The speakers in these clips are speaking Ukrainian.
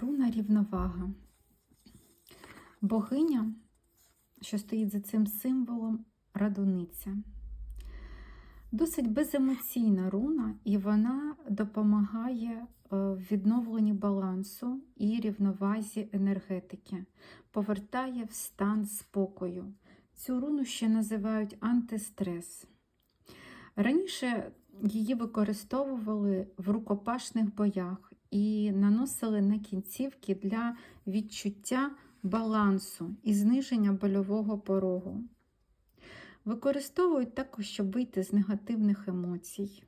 Руна рівновага. Богиня, що стоїть за цим символом, радуниця. Досить беземоційна руна, і вона допомагає е, в відновленні балансу і рівновазі енергетики, повертає в стан спокою. Цю руну ще називають антистрес. Раніше її використовували в рукопашних боях і наносили на кінцівки для відчуття балансу і зниження больового порогу. Використовують також, щоб вийти з негативних емоцій.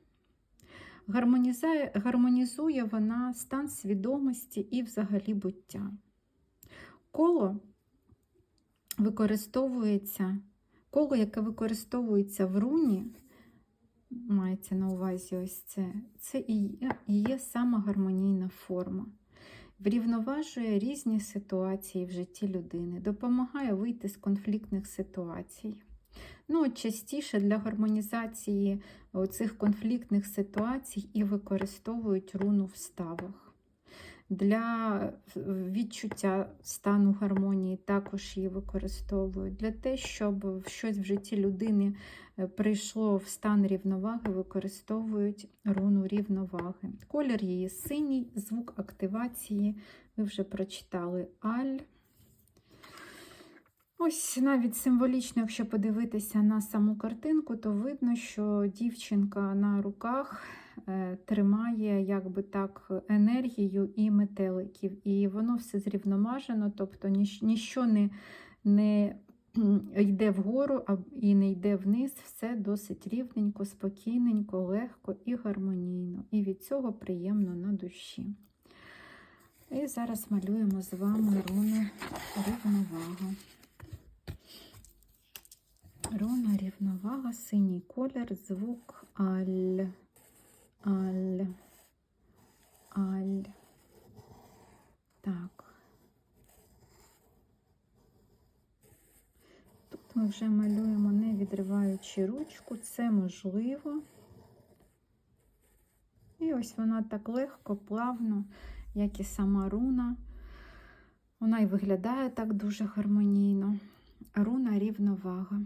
Гармонізує, вона стан свідомості і взагалі буття. Коло використовується, коло, яке використовується в руні, мається на увазі ось це, це і є, сама гармонійна форма. Врівноважує різні ситуації в житті людини, допомагає вийти з конфліктних ситуацій. Ну, частіше для гармонізації цих конфліктних ситуацій і використовують руну в ставах. Для відчуття стану гармонії також її використовують. Для те, щоб щось в житті людини е, прийшло в стан рівноваги, використовують руну рівноваги. Колір її синій, звук активації. Ви вже прочитали Аль. Ось навіть символічно, якщо подивитися на саму картинку, то видно, що дівчинка на руках е, тримає якби так енергію і метеликів. І воно все зрівномажено, тобто ніщо не, не йде вгору і не йде вниз, все досить рівненько, спокійненько, легко і гармонійно. І від цього приємно на душі. І зараз малюємо з вами руну рівновагу. Руна рівновага, синій колір, звук аль, аль, аль. Так. Тут ми вже малюємо, не відриваючи ручку, це можливо. І ось вона так легко, плавно, як і сама руна. Вона і виглядає так дуже гармонійно. Руна рівновага.